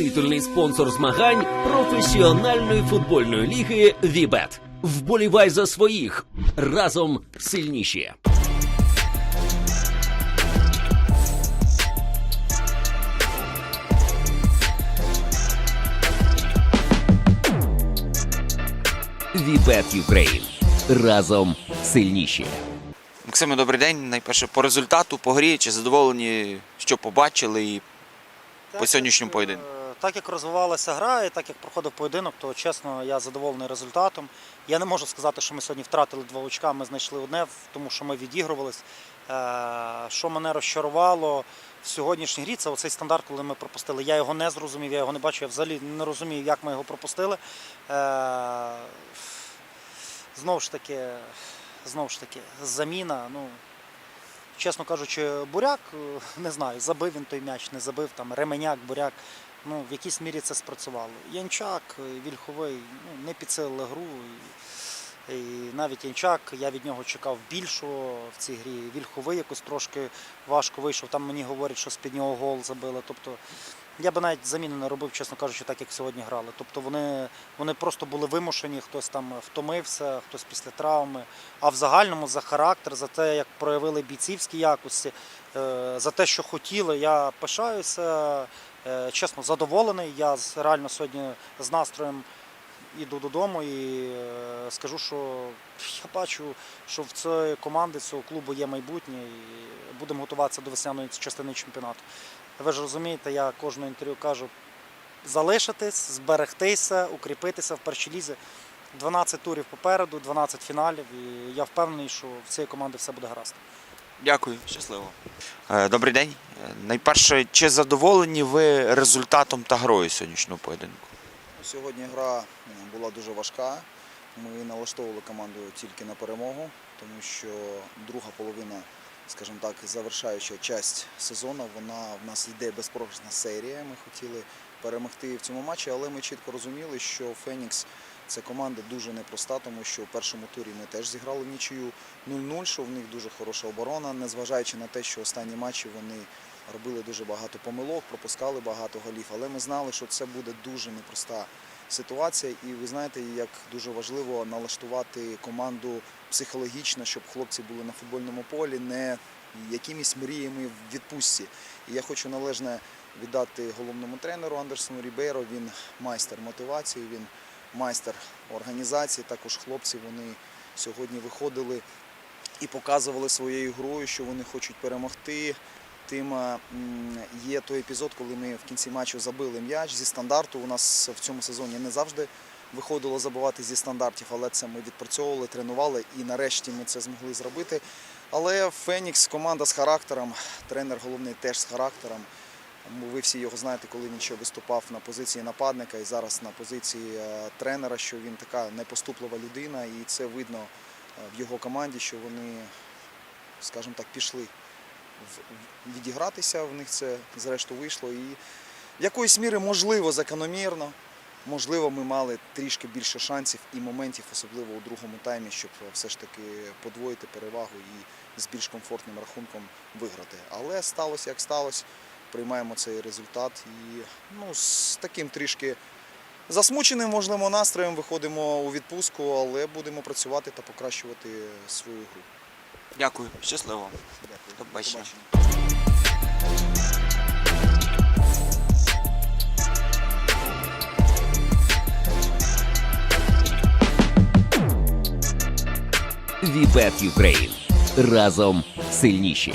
Титульний спонсор змагань професіональної футбольної ліги Вібет. Вболівай за своїх разом сильніші. Вібет Юкрейн. Разом сильніші. Максиме, добрий день. Найперше по результату, по грі, чи задоволені, що побачили і по сьогоднішньому як, поєдинку? Так як розвивалася гра і так як проходив поєдинок, то чесно, я задоволений результатом. Я не можу сказати, що ми сьогодні втратили два очка, ми знайшли одне, тому що ми відігрувались. Е, Що мене розчарувало в сьогоднішній грі, це оцей стандарт, коли ми пропустили. Я його не зрозумів, я його не бачу, я взагалі не розумію, як ми його пропустили. Е, Знову ж таки, знову ж таки, заміна. Ну, чесно кажучи, буряк, е, не знаю, забив він той м'яч, не забив там Ременяк, буряк. Ну, в якійсь мірі це спрацювало. Янчак, е, Вільховий ну, не підсилили гру. І, і навіть Янчак, я від нього чекав більшого в цій грі. Вільховий якось трошки важко вийшов. Там мені говорять, що з-під нього гол забили. Тобто я би навіть заміну не робив, чесно кажучи, так як сьогодні грали. Тобто вони, вони просто були вимушені, хтось там втомився, хтось після травми. А в загальному за характер, за те, як проявили бійцівські якості, е, за те, що хотіли, я пишаюся. Е, Чесно, задоволений. Я реально сьогодні з настроєм іду додому і е, скажу, що я бачу, що в цієї команди, цього клубу є майбутнє і будемо готуватися до весняної частини чемпіонату. Ви ж розумієте, я кожного інтерв'ю кажу залишитись, зберегтися, укріпитися в першій лізі. 12 турів попереду, 12 фіналів, і я впевнений, що в цієї команди все буде гаразд. Дякую, щасливо. Е, Добрий день. Е, Найперше, чи задоволені ви результатом та грою сьогоднішнього поєдинку? Сьогодні гра була дуже важка. Ми налаштовували команду тільки на перемогу, тому що друга половина, скажімо так, завершаюча часть сезону, вона в нас йде безпрограшна серія. Ми хотіли перемогти в цьому матчі, але ми чітко розуміли, що Фенікс це команда дуже непроста, тому що в першому турі ми теж зіграли в нічию 0-0, що в них дуже хороша оборона, незважаючи на те, що останні матчі вони робили дуже багато помилок, пропускали багато голів, але ми знали, що це буде дуже непроста ситуація. І ви знаєте, як дуже важливо налаштувати команду психологічно, щоб хлопці були на футбольному полі, не якимись мріями в відпустці. І я хочу належне віддати головному тренеру Андерсону Рібейро. Він майстер мотивації, він майстер організації. Також хлопці вони сьогодні виходили і показували своєю грою, що вони хочуть перемогти. Тим е, є той епізод, коли ми в кінці матчу забили м'яч зі стандарту. У нас в цьому сезоні не завжди виходило забивати зі стандартів, але це ми відпрацьовували, тренували і нарешті ми це змогли зробити. Але Фенікс команда з характером, тренер головний теж з характером. Ви всі його знаєте, коли він ще виступав на позиції нападника і зараз на позиції е, тренера, що він така непоступлива людина, і це видно е, в його команді, що вони, скажімо так, пішли відігратися. В них це зрештою вийшло. І в якоїсь міри, можливо, закономірно. Можливо, ми мали трішки більше шансів і моментів, особливо у другому таймі, щоб все ж таки подвоїти перевагу і з більш комфортним рахунком виграти. Але сталося як сталося. Приймаємо цей результат і ну, з таким трішки засмученим, можливо, настроєм виходимо у відпустку, але будемо працювати та покращувати свою гру. Дякую, щасливо. Дякую. До побачення. Вібет Юкрейн. Разом сильніші.